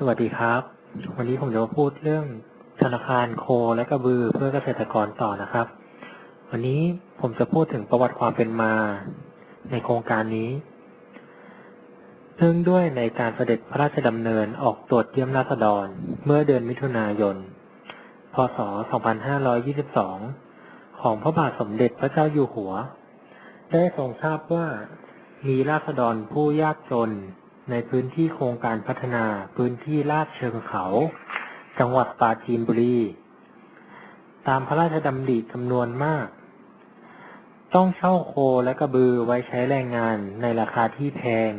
สวัสดีครับ วันนี้ผมจะมาพูดเรื่องธนาคารโคและกระบือเพื่อเกษตรกรต่อนะครับ วันนี้ผมจะพูดถึงประวัติความเป็นมาในโครงการนี้เนื่องด้วยในการเสด็จพระราชดำเนินออกตรวจเยี่ยมราษฎร เมื่อเดือนมิถุนายน พศ 2522 ของพระบาทสมเด็จพระเจ้าอยู่หัว ได้ทรงทราบว่ามีราษฎรผู้ยากจน ในพื้นที่โครงการพัฒนาพื้นที่ลาดเชิงเขา จังหวัดปราจีนบุรี ตามพระราชดำริจำนวนมาก ต้องเช่าโคและกระบือไว้ใช้แรงงานในราคาที่แพง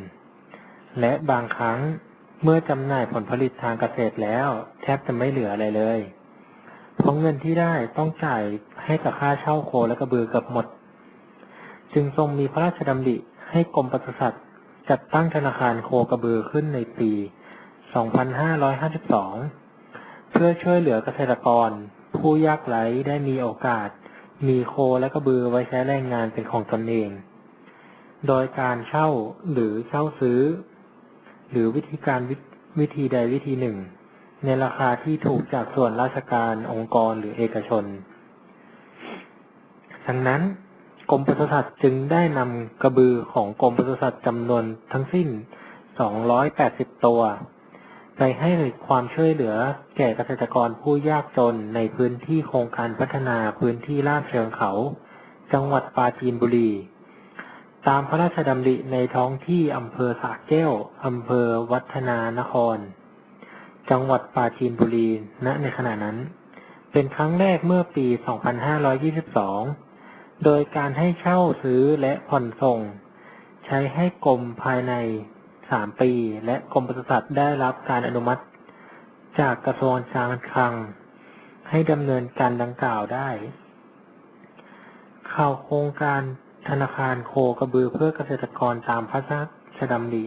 และบางครั้งเมื่อจำหน่ายผลผลิตทางเกษตรแล้ว แทบจะไม่เหลืออะไรเลย เพราะเงินที่ได้ต้องจ่ายให้กับค่าเช่าโคและกระบือเกือบหมด จึงทรงมีพระราชดำริให้กรมปศุสัตว์ จัดตั้งธนาคารโคกระบือขึ้นในปี 2552 เพื่อช่วยเหลือเกษตรกร ผู้ยากไร้ได้มีโอกาส มีโคและกระบือไว้ใช้แรงงานเป็นของตนเอง โดยการเช่าหรือเช่าซื้อ หรือวิธีการวิธีใดวิธีหนึ่ง ในราคาที่ถูกจากส่วนราชการองค์กรหรือเอกชน ดังนั้น กรมปศุสัตว์จึงได้นำกระบือของกรมปศุสัตว์จำนวนทั้งสิ้น 280 ตัว ไปให้ความช่วยเหลือแก่เกษตรกรผู้ยากจนในพื้นที่โครงการพัฒนาพื้นที่ลาดเชิงเขา จังหวัดปราจีนบุรี ตามพระราชดำริในท้องที่อำเภอสระแก้วอำเภอวัฒนานคร จังหวัดปราจีนบุรีณในขณะนั้น เป็นครั้งแรกเมื่อปี 2522 โดยการให้เช่าซื้อและผ่อนส่ง ใช้ให้กรมภายใน 3 ปี และกรมปศุสัตว์ได้รับการอนุมัติ จากกระทรวงการคลัง ให้ดำเนินการดังกล่าวได้ ข่าวโครงการธนาคารโคกระบือเพื่อเกษตรกรตามพระราชดำริ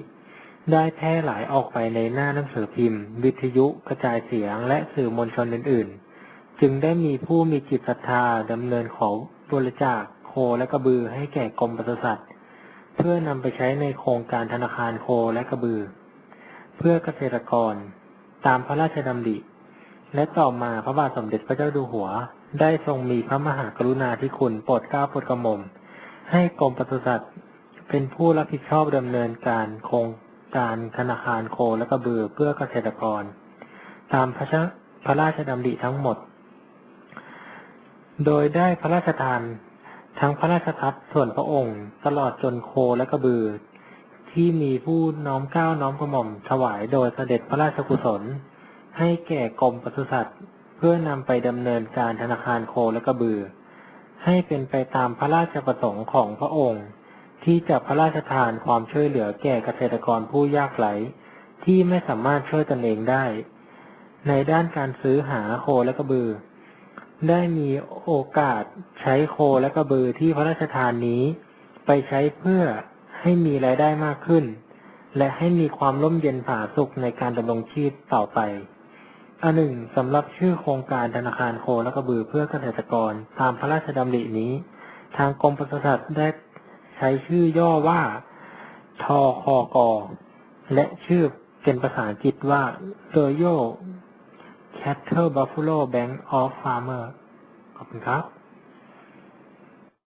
ได้แพร่หลายออกไปในหน้าหนังสือพิมพ์ วิทยุกระจายเสียงและสื่อมวลชนอื่น ๆ จึงได้มีผู้มีจิตศรัทธาดำเนินขอ บริจาคโคและกระบือให้แก่กรมปศุสัตว์ เพื่อนำไปใช้ในโครงการธนาคารโคและกระบือ เพื่อเกษตรกร ตามพระราชดำริ และต่อมาพระบาทสมเด็จพระเจ้าอยู่หัว ได้ทรงมีพระมหากรุณาธิคุณโปรดเกล้าโปรดกระหม่อมให้กรมปศุสัตว์เป็นผู้รับผิดชอบดำเนินการโครงการธนาคารโคและกระบือเพื่อเกษตรกร ตามพระราชดำริทั้งหมด โดยได้พระราชทาน ทั้งพระราชทรัพย์ส่วนพระองค์ ตลอดจนโคและกระบือ ที่มีผู้น้อมก้าวน้อมกระหม่อมถวายโดยเสด็จพระราชกุศล ให้แก่กรมปศุสัตว์ เพื่อนำไปดำเนินการธนาคารโคและกระบือ ให้เป็นไปตามพระราชประสงค์ของพระองค์ ที่จะพระราชทานความช่วยเหลือแก่เกษตรกรผู้ยากไร้ที่ไม่สามารถช่วยตนเองได้ ในด้านการซื้อหาโคและกระบือ ได้มีโอกาสใช้โคและกระบือที่พระราชทานนี้ ไปใช้เพื่อให้มีรายได้มากขึ้น และให้มีความร่มเย็นผาสุขในการดำรงชีพต่อไปอันหนึ่งสำหรับชื่อโครงการธนาคารโคและกระบือเพื่อเกษตรกรตามพระราชดำรินี้ ทางกรมปศุสัตว์ได้ใช้ชื่อย่อว่าทอคอกอและชื่อเป็นภาษาอังกฤษว่า Royal Cattle Buffalo Bank of Farmer ขอบคุณครับ